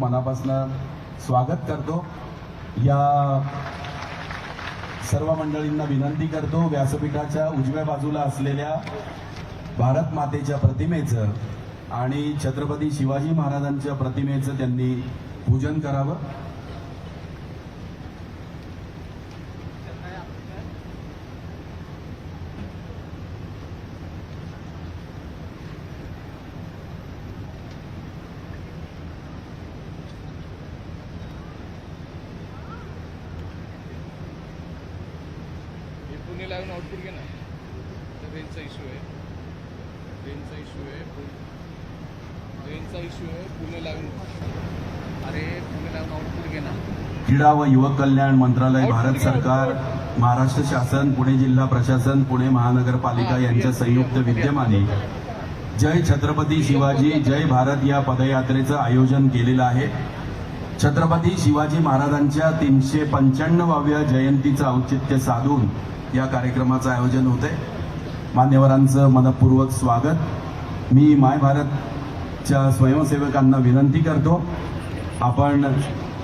खूप मनापासून स्वागत करतो. या सर्व मंडळींना विनंती करतो व्यासपीठाच्या उजव्या बाजूला असलेल्या भारत मातेच्या प्रतिमेचं आणि छत्रपती शिवाजी महाराजांच्या प्रतिमेचं त्यांनी पूजन करावं. क्रीडा व युवक कल्याण मंत्रालय भारत सरकार महाराष्ट्र शासन पुणे जिल्हा प्रशासन पुणे महानगरपालिका यांच्या संयुक्त विद्यमाने जय छत्रपती शिवाजी जय भारत या पदयात्रेचं आयोजन केलेलं आहे. छत्रपती शिवाजी महाराजांच्या तीनशे पंच्याण्णवाव्या जयंतीचं औचित्य साधून या कार्यक्रमाचं आयोजन होतंय. मान्यवरांचं मनपूर्वक स्वागत. मी माय भारतच्या स्वयंसेवकांना विनंती करतो. आपण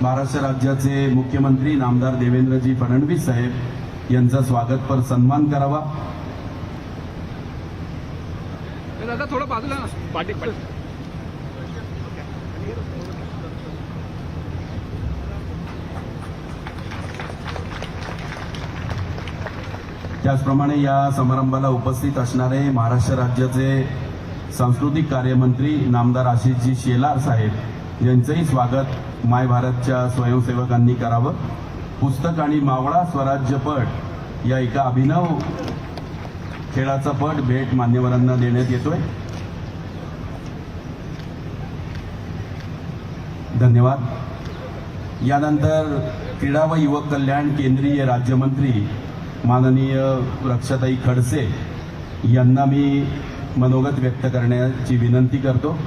महाराष्ट्र राज्याचे मुख्यमंत्री नामदार देवेंद्रजी फडणवीस साहेब यांचा स्वागतपर सन्मान करावा. थोडं बाजूला त्याचप्रमाणे या समारंभाला उपस्थित असणारे महाराष्ट्र राज्याचे सांस्कृतिक कार्यमंत्री नामदार आशिषजी शेलार साहेब यांचंही स्वागत माय भारतच्या स्वयंसेवकांनी करावं. पुस्तक आणि मावळा स्वराज्यपट या एका अभिनव खेळाचा पट भेट मान्यवरांना देण्यात येतोय. धन्यवाद. यानंतर क्रीडा व युवक कल्याण केंद्रीय राज्यमंत्री माननीय रक्षाताई खडसे यांना मी मनोगत व्यक्त करण्याची विनंती करतो.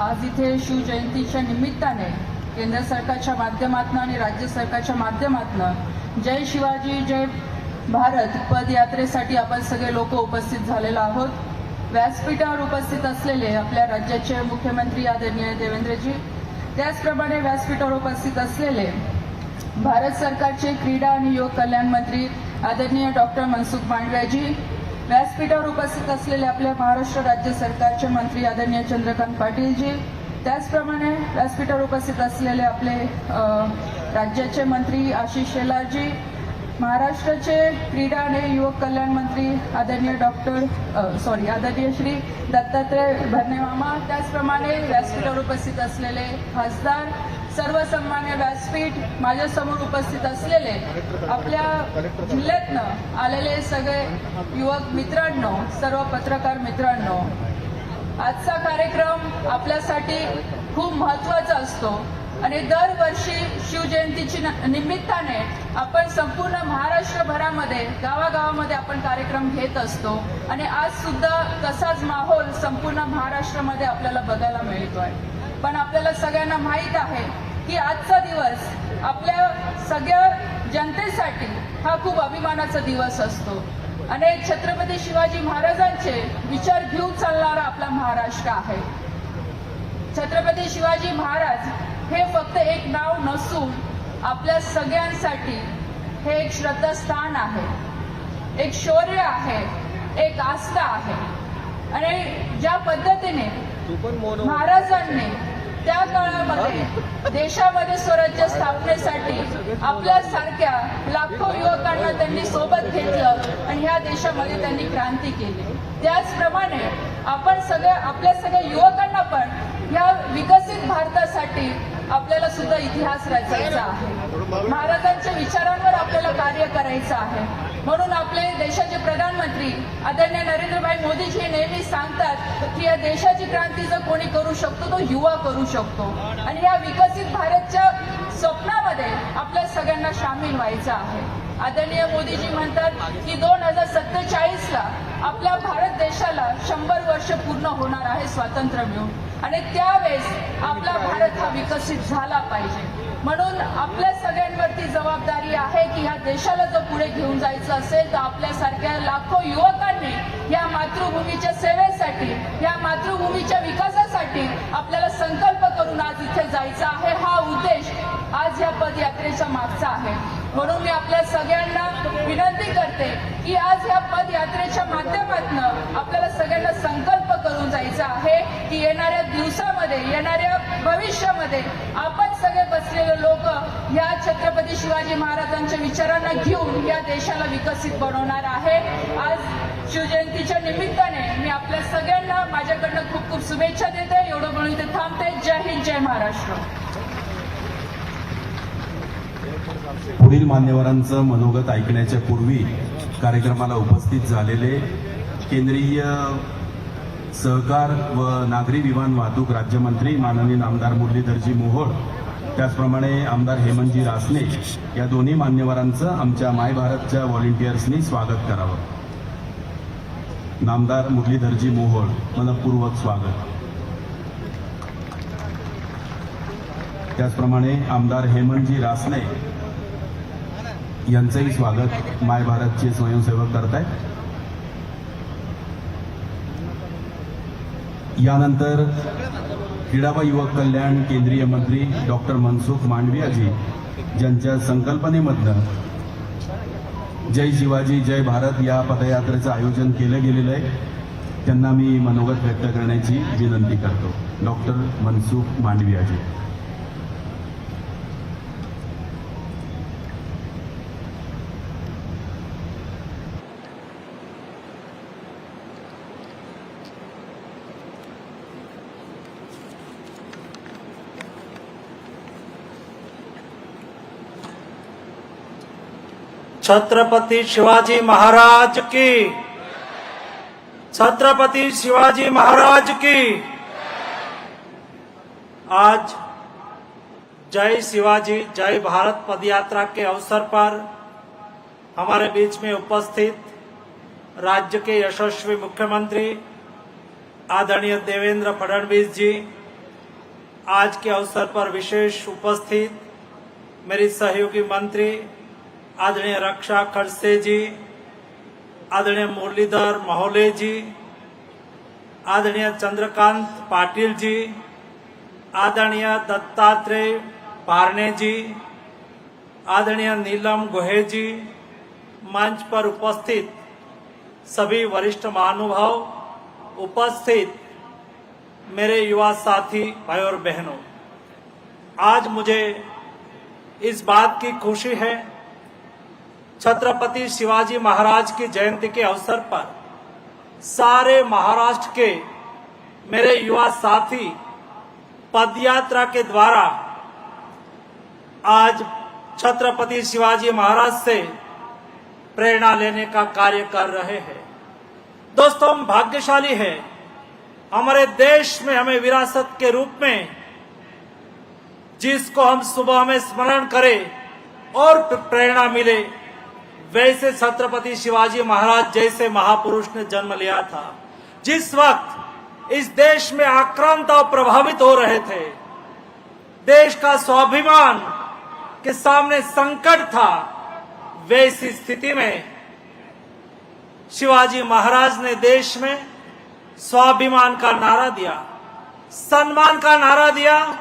आज इथे शिवजयंतीच्या निमित्ताने केंद्र सरकारच्या माध्यमातून आणि राज्य सरकारच्या माध्यमातून जय शिवाजी जय भारत पदयात्रेसाठी आपण सगळे लोक उपस्थित झालेलो आहोत. व्यासपीठावर उपस्थित असलेले आपल्या राज्याचे मुख्यमंत्री आदरणीय देवेंद्रजी त्याचप्रमाणे व्यासपीठावर उपस्थित असलेले भारत सरकारचे क्रीडा आणि योग कल्याण मंत्री आदरणीय डॉक्टर मनसुख मांडव्याजी व्यासपीठावर उपस्थित असलेले आपल्या महाराष्ट्र राज्य सरकारचे मंत्री आदरणीय चंद्रकांत पाटीलजी त्याचप्रमाणे व्यासपीठावर उपस्थित असलेले आपले राज्याचे मंत्री आशिष शेलारजी महाराष्ट्राचे क्रीडा आणि युवक कल्याण मंत्री आदरणीय डॉक्टर सॉरी आदरणीय श्री दत्तात्रय भरणेमामा त्याचप्रमाणे व्यासपीठावर उपस्थित असलेले खासदार सर्व सन्मान्य व्यासपीठ माझ्यासमोर उपस्थित असलेले आपल्या जिल्ह्यातनं आलेले सगळे युवक मित्रांनो सर्व पत्रकार मित्रांनो आजचा कार्यक्रम आपल्यासाठी खूप महत्त्वाचा असतो आणि दरवर्षी शिवजयंतीची न- निमित्ताने आपण संपूर्ण महाराष्ट्रभरामध्ये गावागावामध्ये आपण कार्यक्रम घेत असतो आणि आज सुद्धा तसाच माहोल संपूर्ण महाराष्ट्रामध्ये आपल्याला बघायला मिळतोय. पण आपल्याला सगळ्यांना माहीत आहे की आजचा दिवस आपल्या सगळ्या जनतेसाठी हा खूप अभिमानाचा दिवस असतो. आणि छत्रपती शिवाजी महाराजांचे विचार घेऊन चालणारा आपला महाराष्ट्र आहे. छत्रपती शिवाजी महाराज हे फक्त एक नाव नसून आपल्या सगळ्यांसाठी हे एक श्रद्धास्थान आहे. एक शौर्य आहे एक आस्था आहे. आणि ज्या पद्धतीने महाराजांनी त्या काळामध्ये देशामध्ये स्वराज्य स्थापनेसाठी आपल्या सारख्या लाखो युवकांना त्यांनी सोबत घेतलं आणि ह्या देशामध्ये त्यांनी क्रांती केली. त्याचप्रमाणे आपण सगळ्या आपल्या सगळ्या युवकांना पण ह्या विकसित भारतासाठी आपल्याला सुद्धा इतिहास रचायचा आहे. महाराजांच्या विचारांवर आपल्याला कार्य करायचं आहे. म्हणून आपले देशाचे प्रधानमंत्री आदरणीय नरेंद्रभाई मोदीजी हे नेहमी सांगतात की या देशाची क्रांती जर कोणी करू शकतो तो युवा करू शकतो. आणि या विकसित भारतच्या स्वप्नामध्ये आपल्या सगळ्यांना सामील व्हायचं आहे. आदरणीय मोदीजी म्हणतात की दोन हजार सत्तेचाळीस ला आपल्या भारत देशाला शंभर वर्ष पूर्ण होणार आहे स्वातंत्र्य मिळून. आणि त्यावेळेस आपला भारत हा विकसित झाला पाहिजे. म्हणून आपल्या सगळ्यांवरती जबाबदारी आहे की ह्या देशाला जर पुढे घेऊन जायचं असेल तर आपल्यासारख्या लाखो युवकांनी या मातृभूमीच्या सेवेसाठी या मातृभूमीच्या विकासासाठी आपल्याला संकल्प करून आज इथे जायचा आहे. हा उद्देश आज या पदयात्रेच्या मागचा आहे. म्हणून मी आपल्या सगळ्यांना विनंती करते की आज या पदयात्रेच्या माध्यमातून आपल्याला सगळ्यांना संकल्प जायचं आहे की येणाऱ्या दिवसामध्ये येणाऱ्या भविष्यामध्ये आपण सगळे बसलेले लोक या छत्रपती शिवाजी महाराजांच्या विचारांना घेऊन या देशाला विकसित बनवणार आहे. आज शिवजयंतीच्या निमित्ताने मी आपल्या सगळ्यांना माझ्याकडनं खूप खूप शुभेच्छा देते. एवढं म्हणून इथे थांबते. जय हिंद जय महाराष्ट्र. पुढील मान्यवरांचं मनोगत ऐकण्याच्या पूर्वी कार्यक्रमाला उपस्थित झालेले केंद्रीय सहकार व नागरी विमान वाहतूक राज्यमंत्री माननीय आमदार मुरलीधरजी मोहोळ त्याचप्रमाणे आमदार हेमंतजी रासने या दोन्ही मान्यवरांचं आमच्या माय भारतच्या व्हॉलेंटियर्सनी स्वागत करावं. नामदार मुरलीधरजी मोहोळ मनपूर्वक स्वागत. त्याचप्रमाणे आमदार हेमंतजी रासने यांचंही स्वागत माय भारतचे स्वयंसेवक करत यानंतर क्रीडा व युवक कल्याण केंद्रीय मंत्री डॉक्टर मनसुख मांडवियाजी ज्यांच्या संकल्पनेमधनं जय शिवाजी जय भारत या पदयात्रेचं आयोजन केलं गेलेलं आहे त्यांना मी मनोगत व्यक्त करण्याची विनंती करतो. डॉक्टर मनसुख मांडवियाजी छत्रपति शिवाजी महाराज की। छत्रपति शिवाजी महाराज की। आज जय शिवाजी, जय भारत पदयात्रा के अवसर पर हमारे बीच में उपस्थित राज्य के यशस्वी मुख्यमंत्री आदरणीय देवेंद्र फडणवीस जी, आज के अवसर पर विशेष उपस्थित मेरी सहयोगी मंत्री आदरणीय रक्षा खड़से जी आदरणीय मुरलीधर महोले जी आदरणीय चंद्रकांत पाटिल जी आदरणीय दत्तात्रेय पारणे जी आदरणीय नीलम गोहे जी, मंच पर उपस्थित सभी वरिष्ठ महानुभाव उपस्थित मेरे युवा साथी भाई और बहनों, आज मुझे इस बात की खुशी है छत्रपति शिवाजी महाराज की जयंती के अवसर पर सारे महाराष्ट्र के मेरे युवा साथी पदयात्रा के द्वारा आज छत्रपति शिवाजी महाराज से प्रेरणा लेने का कार्य कर रहे हैं। दोस्तों, हम भाग्यशाली हैं। हमारे देश में, हमें विरासत के रूप में जिसको हम सुबह में स्मरण करें और प्रेरणा मिले वैसे छत्रपति शिवाजी महाराज जैसे महापुरुष ने जन्म लिया था। जिस वक्त इस देश में आक्रांत और प्रभावित हो रहे थे, देश का स्वाभिमान के सामने संकट था, वैसी स्थिति में शिवाजी महाराज ने देश में स्वाभिमान का नारा दिया, सम्मान का नारा दिया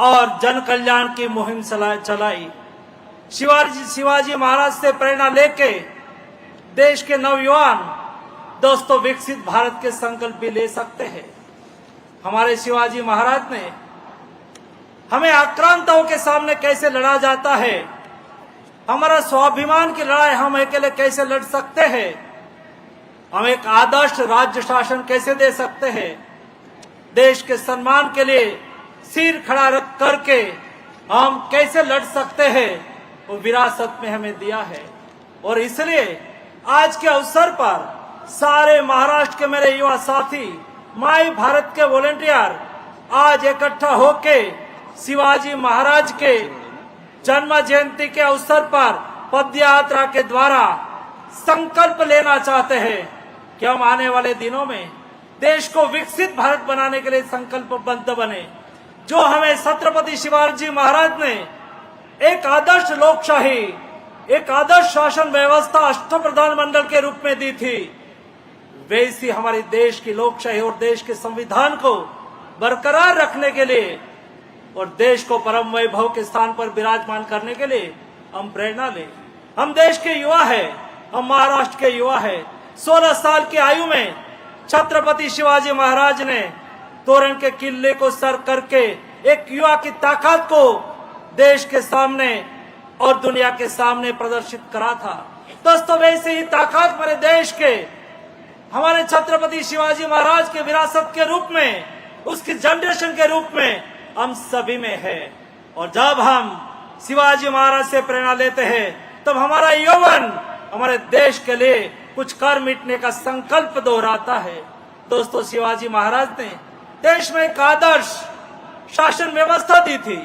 और जन कल्याण की मुहिम चला- चलाई। शिवाजी शिवाजी महाराज से प्रेरणा लेके देश के नवयुवान दोस्तों, विकसित भारत के संकल्प भी ले सकते हैं। हमारे शिवाजी महाराज ने हमें आक्रांताओं के सामने कैसे लड़ा जाता है, हमारा स्वाभिमान की लड़ाई हम अकेले कैसे लड़ सकते हैं, हम एक आदर्श राज्य शासन कैसे दे सकते हैं, देश के सम्मान के लिए सिर खड़ा रख करके हम कैसे लड़ सकते हैं। वो विरासत में हमें दिया है। और इसलिए आज के अवसर पर सारे महाराष्ट्र के मेरे युवा साथी माई भारत के वॉलेंटियर आज इकट्ठा होके शिवाजी महाराज के जन्म जयंती के अवसर पर पद यात्रा के द्वारा संकल्प लेना चाहते हैं कि हम आने वाले दिनों में देश को विकसित भारत बनाने के लिए संकल्पबद्ध बने। जो हमें छत्रपति शिवाजी महाराज ने एक आदर्श लोकशाही, एक आदर्श शासन व्यवस्था अष्ट प्रधानमंडल के रूप में दी थी। वैसी हमारे देश की लोकशाही और देश के संविधान को बरकरार रखने के लिए और देश को परम वैभव के स्थान पर विराजमान करने के लिए हम प्रेरणा लें। हम देश के युवा है, हम महाराष्ट्र के युवा है। 16 साल की आयु में छत्रपति शिवाजी महाराज ने तोरण के किले को सर करके एक युवा की ताकत को देश के सामने और दुनिया के सामने प्रदर्शित करा था। दोस्तों वैसे ही ताकत मेरे देश के हमारे छत्रपति शिवाजी महाराज के विरासत के रूप में, उसकी जनरेशन के रूप में हम सभी में है। और जब हम शिवाजी महाराज से प्रेरणा लेते हैं, तब हमारा यौवन हमारे देश के लिए कुछ कर मिटने का संकल्प दोहराता है। दोस्तों, शिवाजी महाराज ने देश में एक आदर्श शासन व्यवस्था दी थी।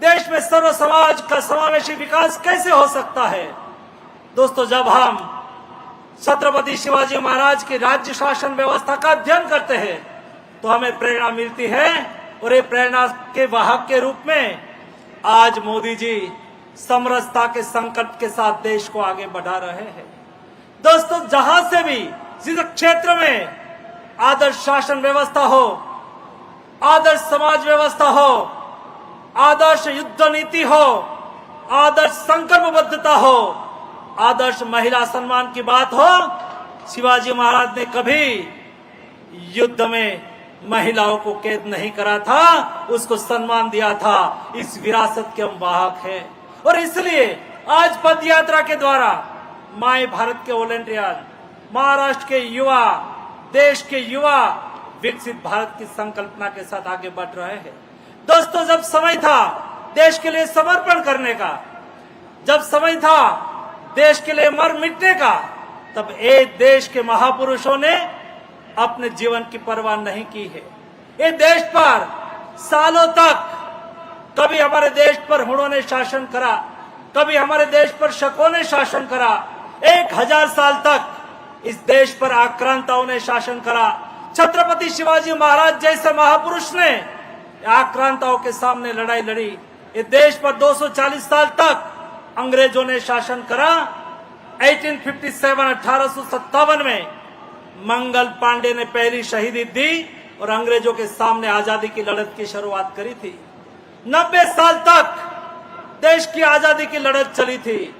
देश में सर्व समाज का समावेशी विकास कैसे हो सकता है? दोस्तों, जब हम छत्रपति शिवाजी महाराज की राज्य शासन व्यवस्था का अध्ययन करते हैं तो हमें प्रेरणा मिलती है और ये प्रेरणा के वाहक के रूप में आज मोदी जी समरसता के संकल्प के साथ देश को आगे बढ़ा रहे हैं। दोस्तों, जहाँ से भी जिस क्षेत्र में आदर्श शासन व्यवस्था हो, आदर्श समाज व्यवस्था हो आदर्श युद्ध नीति हो, आदर्श संकल्पबद्धता हो, आदर्श महिला सम्मान की बात हो, शिवाजी महाराज ने कभी युद्ध में महिलाओं को कैद नहीं करा था, उसको सम्मान दिया था। इस विरासत के हम वाहक हैं। और इसलिए आज पद यात्रा के द्वारा माए भारत के वॉलेंटियर, महाराष्ट्र के युवा, देश के युवा विकसित भारत की संकल्पना के साथ आगे बढ़ रहे हैं। दोस्तों, जब समय था देश के लिए समर्पण करने का, जब समय था देश के लिए मर मिटने का, तब एक देश के महापुरुषों ने अपने जीवन की परवाह नहीं की है। ये देश पर सालों तक कभी हमारे देश पर हुड़ों ने शासन करा, कभी हमारे देश पर शकों ने शासन करा, एक हज़ार साल तक इस देश पर आक्रांताओं ने शासन करा। छत्रपति शिवाजी महाराज जैसे महापुरुष ने आक्रांताओं के सामने लड़ाई लड़ी। ये देश पर 240 साल तक अंग्रेज़ों ने शासन करा। 1857 1857 में मंगल पांडे ने पहली शहीदी दी और अंग्रेज़ों के सामने आज़ादी की लड़त की शुरुआत करी थी। नब्बे साल तक देश की आज़ादी की लड़त चली थी।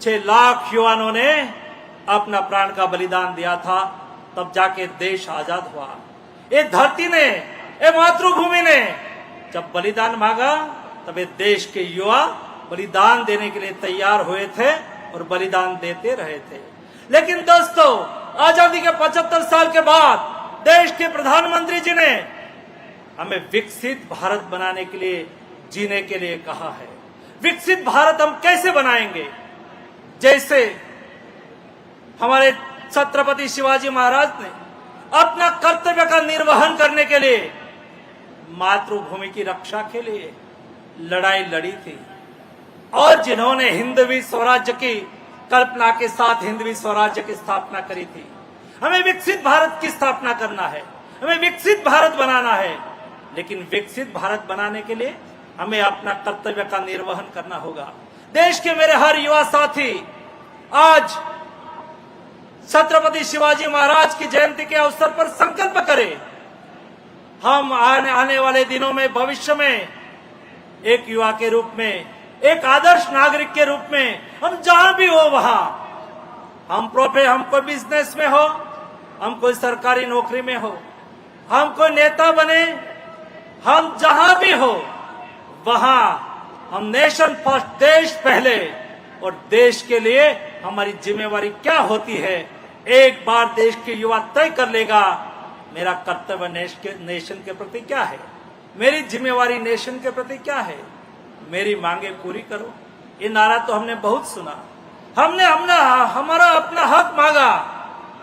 छह लाख युवाओं ने अपना प्राण का बलिदान दिया था। तब जाके देश आज़ाद हुआ। ये धरती ने ये मातृभूमि ने। जब बलिदान मांगा, तब ये देश के युवा बलिदान देने के लिए तैयार हुए थे और बलिदान देते रहे थे। लेकिन दोस्तों, आज़ादी के 75 साल के बाद देश के प्रधानमंत्री जी ने हमें विकसित भारत बनाने के लिए, जीने के लिए कहा है। विकसित भारत हम कैसे बनाएँगे? जैसे हमारे छत्रपति शिवाजी महाराज ने अपना कर्तव्य का निर्वहन करने के लिए मातृभूमि की रक्षा के लिए लड़ाई लड़ी थी। और जिन्होंने हिंदवी स्वराज्य की कल्पना के साथ हिंदवी स्वराज्य की स्थापना करी थी। हमें विकसित भारत की स्थापना करना है। हमें विकसित भारत बनाना है। लेकिन विकसित भारत बनाने के लिए हमें अपना कर्तव्य का निर्वहन करना होगा। देश के मेरे हर युवा साथी, आज छत्रपति शिवाजी महाराज की जयंती के अवसर पर संकल्प करें। हम आने आने वाले दिनों में, भविष्य में, एक युवा के रूप में, एक आदर्श नागरिक के रूप में, हम जहाँ भी हो वहाँ, हम प्रोफे, हम कोई बिज़नेस में हो, हम कोई सरकारी नौकरी में हो, हम कोई नेता बने, हम जहाँ भी हो, वहाँ हम नेशन फ़र्स्ट देश पहले, और देश के लिए हमारी जिम्मेवारी क्या होती है, एक बार देश के युवा तय कर लेगा मेरा कर्तव्य नेशन के प्रति क्या है? मेरी जिम्मेवारी नेशन के प्रति क्या है? मेरी मांगे पूरी करो। ये नारा तो हमने बहुत सुना। हमने हमने हमारा अपना हक मांगा।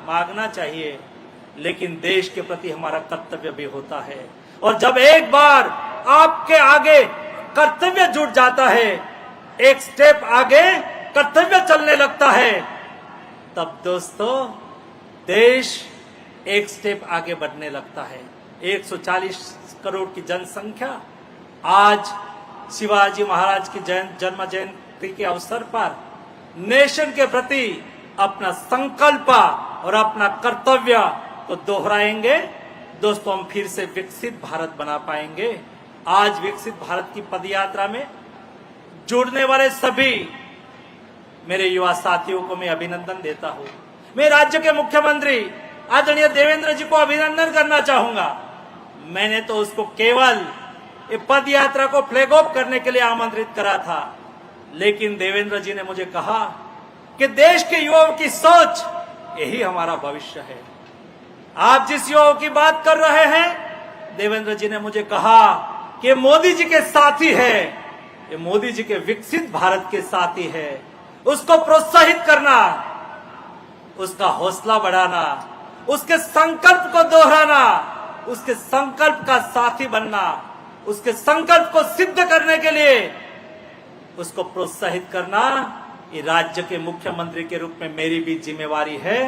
मांगना चाहिए, लेकिन देश के प्रति हमारा कर्तव्य भी होता है। और जब एक बार आपके आगे कर्तव्य जुट जाता है, एक स्टेप आगे कर्तव्य चलने लगता है, तब दोस्तों, देश एक स्टेप आगे बढ़ने लगता है। 140 करोड़ की जनसंख्या आज शिवाजी महाराज की जयं- जन्म जयंती के अवसर पर नेशन के प्रति अपना संकल्प और अपना कर्तव्य को दोहराएँगे। दोस्तों, हम फिर से विकसित भारत बना पाएँगे। आज विकसित भारत की पदयात्रा में जुड़ने वाले सभी मेरे युवा साथियों को मैं अभिनंदन देता हूँ। मैं राज्य के मुख्यमंत्री आदरणीय देवेंद्र जी को अभिनंदन करना चाहूँगा। मैंने तो उसको केवल पद यात्रा को फ्लैग ऑफ़ करने के लिए आमंत्रित करा था। लेकिन देवेंद्र जी ने मुझे कहा कि देश के युवाओं की सोच यही हमारा भविष्य है। आप जिस युवाओं की बात कर रहे हैं, देवेंद्र जी ने मुझे कहा कि मोदी जी के साथी है। ये मोदी जी के विकसित भारत के साथी है। उसको प्रोत्साहित करना, उसका हौसला बढ़ाना उसके संकल्प को दोहराना, उसके संकल्प का साथी बनना, उसके संकल्प को सिद्ध करने के लिए उसको प्रोत्साहित करना, ये राज्य के मुख्यमंत्री के रूप में मेरी भी जिम्मेवारी है।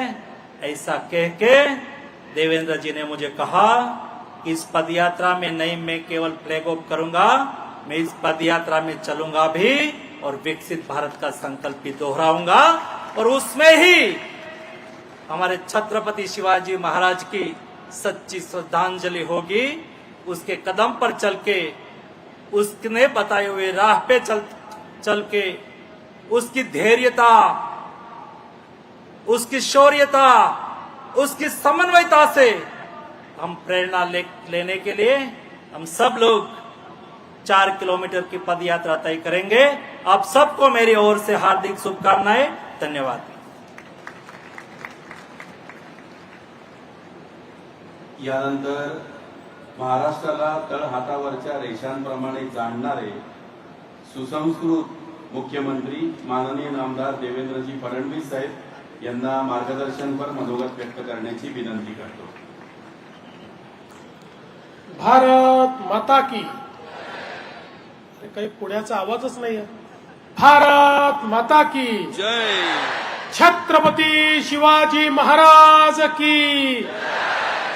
ऐसा कह के देवेंद्र जी ने मुझे कहा कि इस पदयात्रा में नहीं मैं केवल फ्लैग ऑफ़ करूँगा, मैं इस पदयात्रा में चलूँगा भी और विकसित भारत का संकल्प भी दोहराऊँगा और उसमें ही हमारे छत्रपति शिवाजी महाराज की सच्ची श्रद्धांजलि होगी। उसके कदम पर चल के उसने बताए हुए राह पे चल चल के उसकी धैर्यता उसकी शौर्यता उसकी समन्वयता से हम प्रेरणा ले, लेने के लिए हम सब लोग चार किलोमीटर की पद यात्रा तय करेंगे। आप सबको मेरी ओर से हार्दिक शुभकामनाएँ। धन्यवाद। यानंतर महाराष्ट्राला तळहातावरच्या रेषांप्रमाणे जाणणारे सुसंस्कृत मुख्यमंत्री माननीय नामदार देवेंद्रजी फडणवीस साहेब यांना मार्गदर्शनपर मनोगत व्यक्त करण्याची विनंती करतो. भारत माता की। काही पुण्याचा आवाजच नाही. भारत माता की। जय। छत्रपती शिवाजी महाराज की।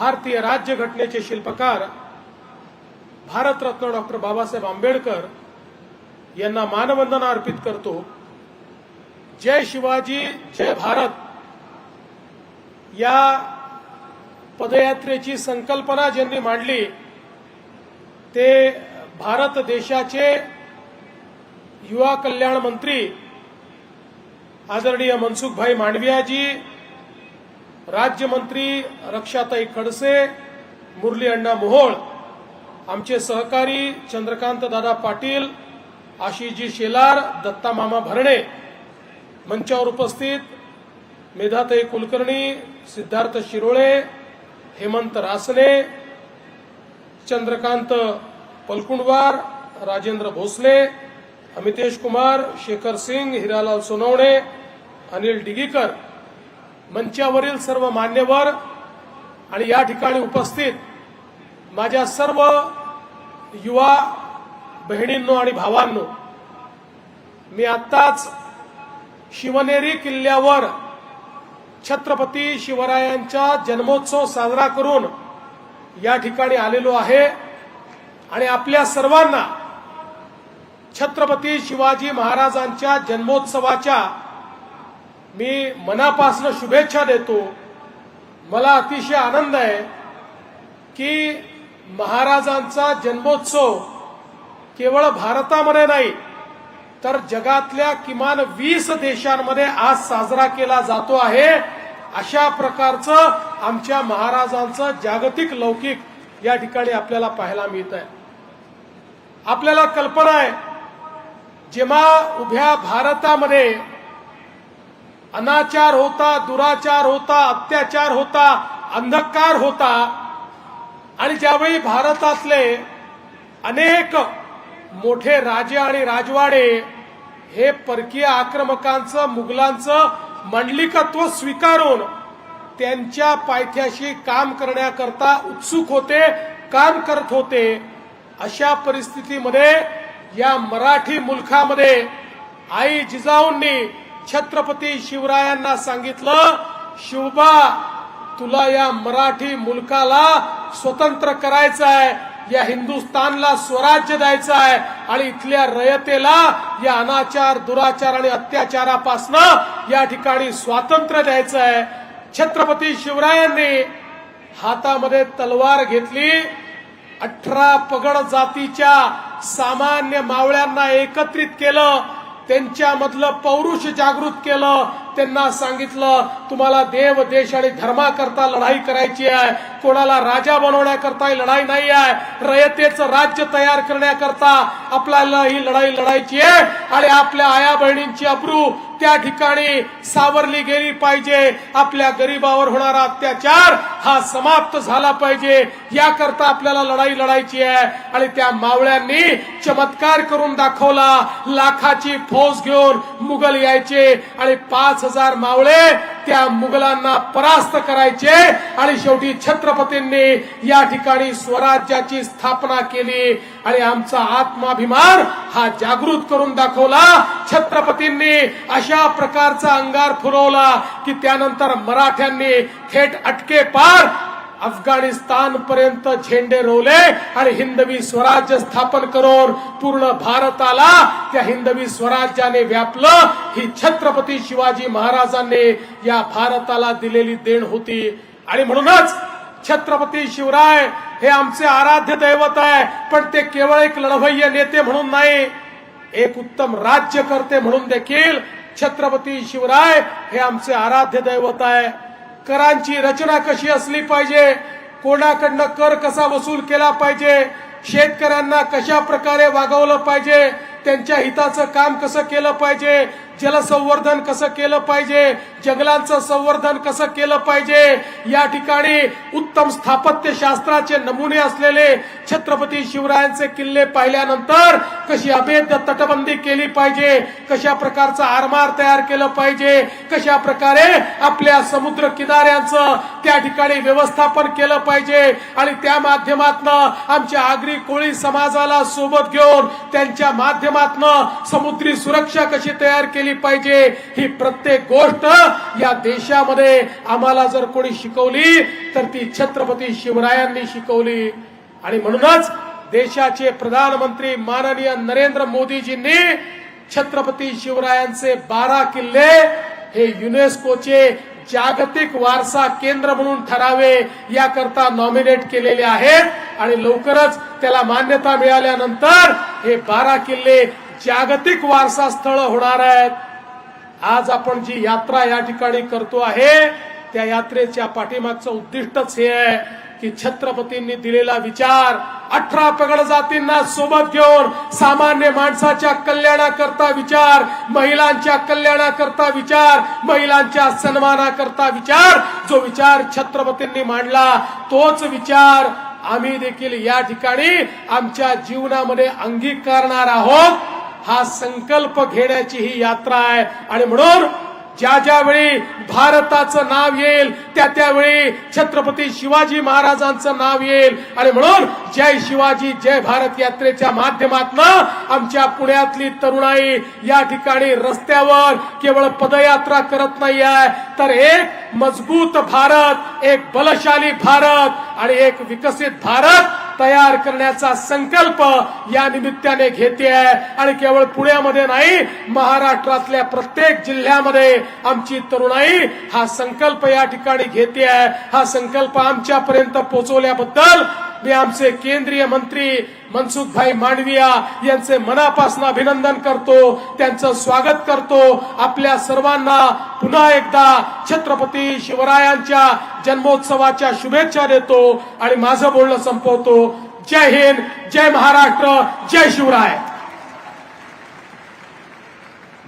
भारतीय राज्यघटनेचे शिल्पकार भारतरत्न डॉक्टर बाबासाहेब आंबेडकर यांना मानवंदना अर्पित करतो. जय शिवाजी जय भारत. या पदयात्रेची संकल्पना ज्यांनी मांडली ते भारत देशाचे युवा कल्याण मंत्री आदरणीय मनसुखभाई मांडवियाजी राज्यमंत्री रक्षाताई खडसे मुरली अण्णा मोहोळ आमचे सहकारी चंद्रकांत दादा पाटील आशिषजी शेलार दत्ता मामा भरणे मंचावर उपस्थित मेधाताई कुलकर्णी सिद्धार्थ शिरोळे हेमंत रासने चंद्रकांत पलकुंडवार राजेंद्र भोसले अमितेश कुमार शेखर सिंग हिरालाल सोनवणे अनिल डिगीकर मंचावरील सर्व मान्यवर आणि या ठिकाणी उपस्थित माझ्या सर्व युवा बहिणींनो आणि भावांनो मी आत्ताच शिवनेरी किल्ल्यावर छत्रपती शिवरायांचा जन्मोत्सव साजरा करून या ठिकाणी आलेलो आहे आणि आपल्या सर्वांना छत्रपती शिवाजी महाराजांच्या जन्मोत्सवाच्या मी मनापासून शुभेच्छा देतो. मला अतिशय आनंद आहे की महाराजांचा जन्मोत्सव केवळ भारतामध्ये नाही तर जगातल्या किमान वीस देशांमध्ये आज साजरा केला जातो आहे. अशा प्रकारचं आमच्या महाराजांचं जागतिक लौकिक या ठिकाणी आपल्याला पाहायला मिळत आहे आपल्याला कल्पना आहे जेव्हा उभ्या भारतामध्ये अनाचार होता दुराचार होता अत्याचार होता अंधकार होता. आणि ज्यावेळी भारतातले अनेक मोठे राजे आणि राजवाडे हे परकीय आक्रमकांचं मुघलांचं मंडलिकत्व स्वीकारून त्यांच्या पायथ्याशी काम करण्याकरता उत्सुक होते काम करत होते अशा परिस्थितीमध्ये या मराठी मुलखामध्ये आई जिजाऊंनी छत्रपती शिवरायांना सांगितलं शिवबा तुला या मराठी मुलकाला स्वतंत्र करायचं आहे या हिंदुस्थानला स्वराज्य द्यायचं आहे आणि इथल्या रयतेला या अनाचार दुराचार आणि अत्याचारापासनं या ठिकाणी स्वातंत्र्य द्यायचं आहे छत्रपती शिवरायांनी हातामध्ये तलवार घेतली. अठरा पगड जातीच्या सामान्य मावळ्यांना एकत्रित केलं. त्यांच्यामधलं पौरुष जागृत केलं. त्यांना सांगितलं तुम्हाला देव देश आणि धर्माकरता लढाई करायची आहे. कोणाला राजा बनवण्याकरता ही लढाई नाही आहे. रयतेचं राज्य तयार करण्याकरता आपल्याला ही लढाई लढायची आहे आणि आपल्या आया बहिणींची अप्रू त्या ठिकाणी सावरली गेली पाहिजे. आपल्या गरीबावर होणारा अत्याचार हा समाप्त झाला पाहिजे. याकरता आपल्याला लढाई लढायची आहे. आणि त्या मावळ्यांनी चमत्कार करून दाखवला. लाखाची फौज घेऊन मुघल यायचे. आणि पाच हजार मावळे त्या मुघलांना परास्त करायचे. आणि शेवटी छत्रपतींनी या ठिकाणी स्वराज्याची स्थापना केली. आणि आमचा आत्माभिमान हा जागृत करून दाखवला. छत्रपतींनी अशा प्रकारचा अंगार फुरवला की त्यानंतर मराठ्यांनी थेट अटके पार अफगाणिस्तान पर्यंत झेंडे रोवले आणि हिंदवी स्वराज्य स्थापन करून पूर्ण भारताला त्या हिंदवी स्वराज्याने व्यापलं. ही छत्रपती शिवाजी महाराजांनी या भारताला दिलेली देण होती. आणि म्हणूनच छत्रपती शिवराय हे आमचे आराध्य दैवत आहे. पण ते केवळ एक लढवय्य नेते म्हणून नाही एक उत्तम राज्यकर्ते म्हणून देखील छत्रपती शिवराय हे आमचे आराध्य दैवत आहे. करांची रचना कशी असली पाहिजे? कोणाकडनं कर कसा वसूल केला पाहिजे? शेतकऱ्यांना कशा प्रकारे वागवलं पाहिजे? त्यांच्या हिताचं काम कसं केलं पाहिजे? जलसंवर्धन कसं केलं पाहिजे जंगलांचं संवर्धन कसं केलं पाहिजे या ठिकाणी उत्तम स्थापत्य शास्त्राचे नमुने असलेले छत्रपती शिवरायांचे किल्ले पाहिल्यानंतर कशी अभेद तटबंदी केली पाहिजे कशा प्रकारचं आरमार तयार केलं पाहिजे कशा प्रकारे आपल्या समुद्र किनाऱ्यांचं त्या ठिकाणी व्यवस्थापन केलं पाहिजे आणि त्या माध्यमातनं आमच्या आगरी कोळी समाजाला सोबत घेऊन त्यांच्या माध्यमातनं समुद्री सुरक्षा कशी तयार केली केली पाहिजे. ही प्रत्येक गोष्ट या देशामध्ये आम्हाला जर कोणी शिकवली तर ती छत्रपती शिवरायांनी शिकवली. आणि म्हणूनच देशाचे प्रधानमंत्री माननीय नरेंद्र मोदीजींनी छत्रपती शिवरायांचे बारा किल्ले हे युनेस्कोचे जागतिक वारसा केंद्र म्हणून ठरावे याकरता नॉमिनेट केलेले आहेत. आणि लवकरच त्याला मान्यता मिळाल्यानंतर हे बारा किल्ले जागतिक वारसा स्थळ होणार आहेत. आज आपण जी यात्रा या ठिकाणी करतो आहे त्या यात्रेच्या पाठीमागचं उद्दिष्टच हे आहे की छत्रपतींनी दिलेला विचार अठरा पगड जातींना सोबत घेऊन सामान्य माणसाच्या कल्याणाकरता विचार महिलांच्या कल्याणाकरता विचार महिलांच्या सन्मानाकरता विचार जो विचार छत्रपतींनी मांडला तोच विचार आम्ही देखील या ठिकाणी आमच्या जीवनामध्ये अंगीकारणार आहोत. हा संकल्प घेण्याची ही यात्रा आहे. आणि म्हणून ज्या ज्यावेळी भारताचं नाव येईल त्या त्यावेळी छत्रपती शिवाजी महाराजांचं नाव येईल. आणि म्हणून जय शिवाजी जय भारत यात्रेच्या माध्यमातून आमच्या पुण्यातली तरुणाई या ठिकाणी रस्त्यावर केवळ पदयात्रा करत नाही आहे तर एक मजबूत भारत एक बलशाली भारत आणि एक विकसित भारत तयार करण्याचा संकल्प या निमित्ताने घेते आहे. आणि केवळ पुण्यामध्ये नाही महाराष्ट्रातल्या प्रत्येक जिल्ह्यामध्ये आमची तरुणाई हा संकल्प या ठिकाणी घेते आहे. हा संकल्प आमच्यापर्यंत पोहोचवल्याबद्दल मी आमचे केंद्रीय मंत्री मनसुखभाई मांडविया यांचे मनापासून अभिनंदन करतो त्यांचं स्वागत करतो. आपल्या सर्वांना पुन्हा एकदा छत्रपती शिवरायांच्या जन्मोत्सवाच्या शुभेच्छा देतो आणि माझं बोलणं संपवतो. जय हिंद जय महाराष्ट्र जय शिवराय.